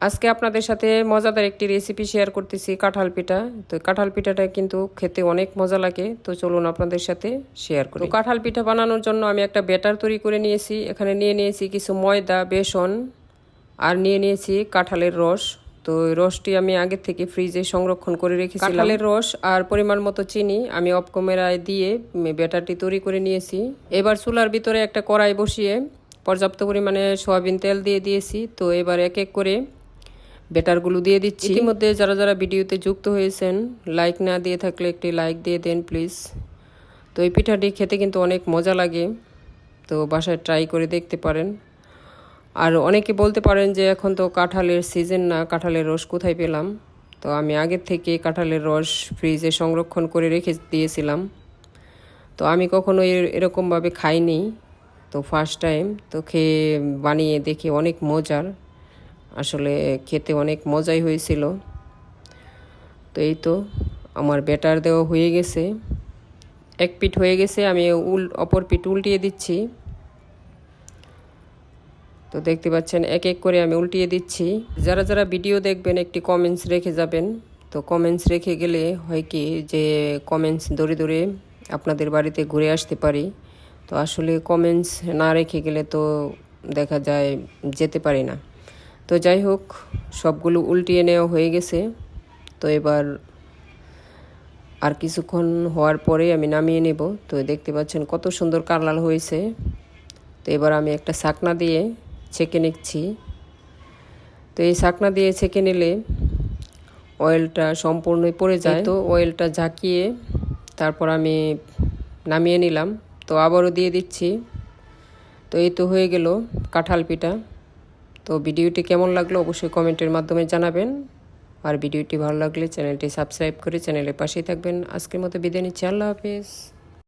আজকে আপনাদের সাথে মজাদার একটি রেসিপি শেয়ার করতেছি, কাঁঠাল পিঠা। তো কাঁঠাল পিঠাটা কিন্তু খেতে অনেক মজা লাগে, তো চলুন আপনাদের সাথে শেয়ার করি। কাঁঠাল পিঠা বানানোর জন্য আমি একটা ব্যাটার তৈরি করে নিয়েছি, এখানে নিয়ে নিয়েছি কিছু ময়দা, বেসন, আর নিয়ে নিয়েছি কাঁঠালের রস। তো রসটি আমি আগে থেকে ফ্রিজে সংরক্ষণ করে রেখেছি কাঁঠালের রস আর পরিমাণ মতো চিনি আমি অফ ক্যামেরায় দিয়ে ব্যাটারটি তৈরি করে নিয়েছি। এবার চুলার ভিতরে একটা কড়াই বসিয়ে পর্যাপ্ত পরিমাণে সয়াবিন তেল দিয়ে দিয়েছি। তো এবার এক এক করে বেটারগুলো দিয়ে দিচ্ছি। ইতিমধ্যে যারা যারা ভিডিওতে যুক্ত হয়েছেন লাইক না দিয়ে থাকলে একটি লাইক দিয়ে দেন প্লিজ তো এই পিঠাটি খেতে কিন্তু অনেক মজা লাগে, তো বাসায় ট্রাই করে দেখতে পারেন। আর অনেকে বলতে পারেন যে এখন তো কাঁঠালের সিজন না, কাঁঠালের রস কোথায় পেলাম? তো আমি আগের থেকে কাঁঠালের রস ফ্রিজে সংরক্ষণ করে রেখে দিয়েছিলাম। তো আমি কখনো এরকমভাবে খাইনি, তো ফার্স্ট টাইম তো খেয়ে বানিয়ে দেখে অনেক মজার। আসলে খেতে অনেক মজাই হয়েছিল। তো এই তো আমার ব্যাটার দেওয়া হয়ে গেছে। এক পিঠ হয়ে গেছে, আমি উল, অপর পিঠ উল্টিয়ে দিচ্ছি। তো দেখতে পাচ্ছেন, এক এক করে আমি উল্টিয়ে দিচ্ছি। যারা যারা ভিডিও দেখবেন, একটি কমেন্টস রেখে যাবেন। তো কমেন্টস রেখে গেলে হয় কি যে কমেন্টস ধরে ধরে আপনাদের বাড়িতে ঘুরে আসতে পারি। তো আসলে কমেন্টস না রেখে গেলে তো দেখা যায় যেতে পারি না। তো যাই হোক সবগুলো উল্টিয়ে নেওয়া হয়ে গেছে। তো এবার আর কিছুক্ষণ হওয়ার পরে আমি নামিয়ে নেব। তো দেখতে পাচ্ছেন কত সুন্দর কালার হয়েছে। তো এবার আমি একটা শাকনা দিয়ে ছেঁকে নিচ্ছি। তো এই শাকনা দিয়ে ছেঁকে নিলে অয়েলটা সম্পূর্ণই পড়ে যায়। তো। অয়েলটা ঝাঁকিয়ে তারপর আমি নামিয়ে নিলাম। তো আবারও দিয়ে দিচ্ছি। তো এই তো হয়ে গেল কাঁঠাল পিঠা। তো ভিডিওটি কেমন লাগল অবশ্যই কমেন্টের মাধ্যমে জানাবেন। আর ভিডিওটি ভালো লাগলে চ্যানেলটি সাবস্ক্রাইব করে চ্যানেলের পাশেই থাকবেন। আজকের মতো বিদায় নিচ্ছি। আল্লাহ হাফিজ।